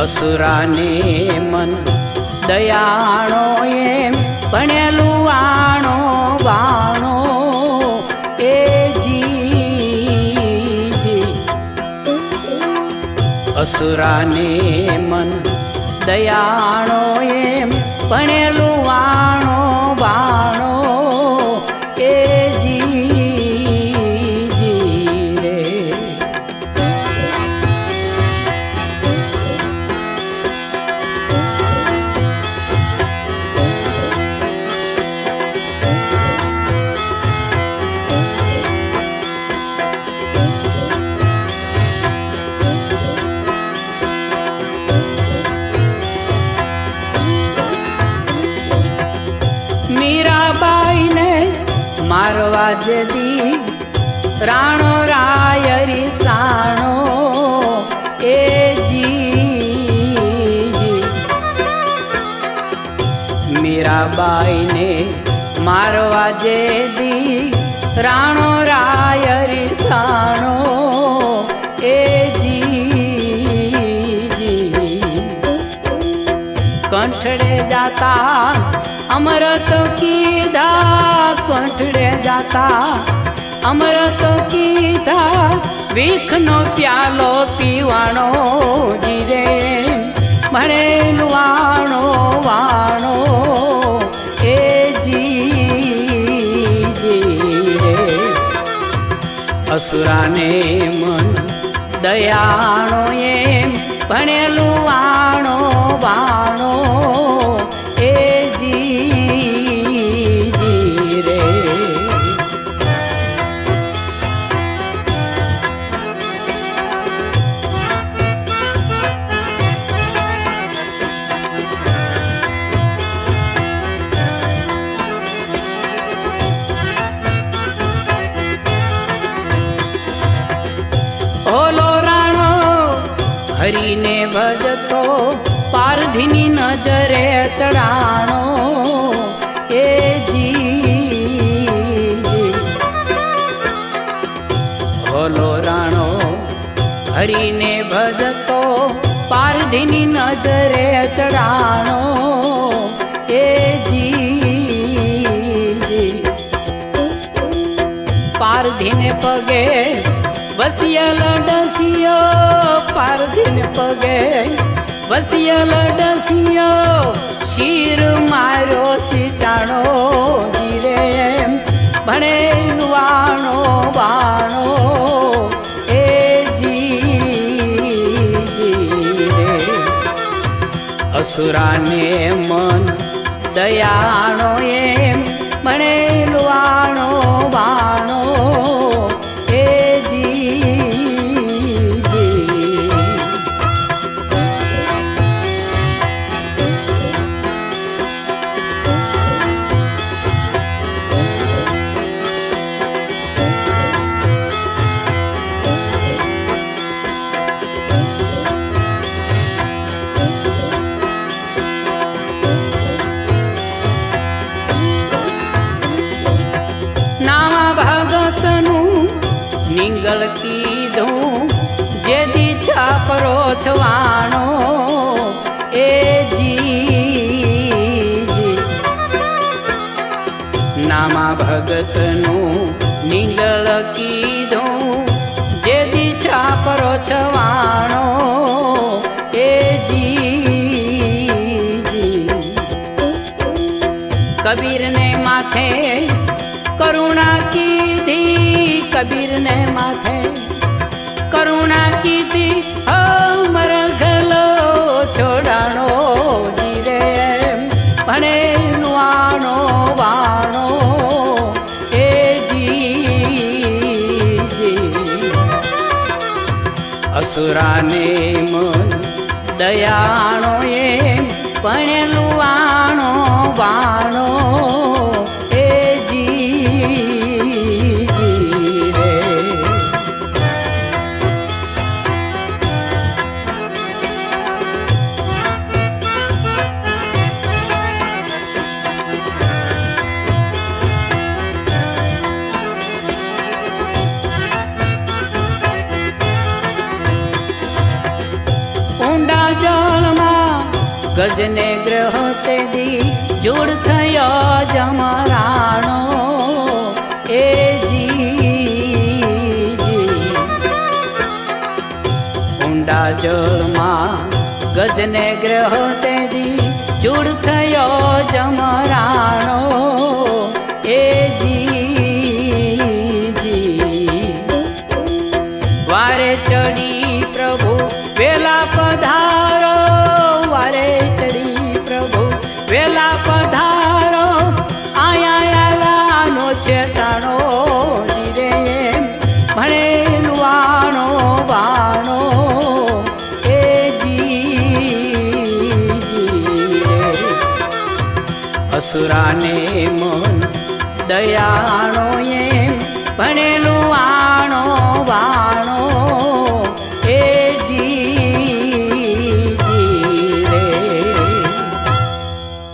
અસુરાને મન દયાણો એમ ભણેલું વાણો વાણો એ જી અસુરાને મન દયાણો એમ ભણેલું વાણો બાણો મારવા જદી રાણો રાયરી સાણો એ જી મીરાબાઈને મારવા જે દી રાણો જાતા અમૃત કીધા, વિખનો પ્યાલો પીવાણો જીરે ભણેલું વાણો વાણો એ જી અસુરાને મન દયાણો એમ, ભણેલું વાણો ઓલો રાણો, હરીને ભજતો, પારધીની નજરે ચડાણો એ જી ઓલો રાણો, હરીને ભજતો, પારધીની નજરે ચડાણો એ જી પારધીને પગે વસિયલ ડસિયો પારધીન પગે. વસિયલ ડસિયો શીર માર્યો સિચાણો જીરે એમ. ભણે વાણો વાણો, એ જી અસુરાને મન દયાણો એમ. વાણો વાણો નિંગળ કીધું જેદી છાપરો છવાણો એ જી નામા ભગતનું નિંગળ કીધું જેદી છાપરો છવાણો એ જી કબીરને માથે કરુણા કીધી કબીરને માથે કરુણા કીધી અમર ગલો છોડાણો જીરે ભણે નુઆણો, વાણો, એ જી અસુરાને મન દયાણો એ પણ વાણો વાણો જળમાં ગજને ગ્રહ તેદી જોડ થયો જમરાણો એ જી ઊંડા જળમાં ગજને ગ્રહ તેદી જોડ થયો જમરાણો એ વારે ચડી પ્રભુ વેલા પધારો અસુરાને મન દયાણો એમ ભણેલું આ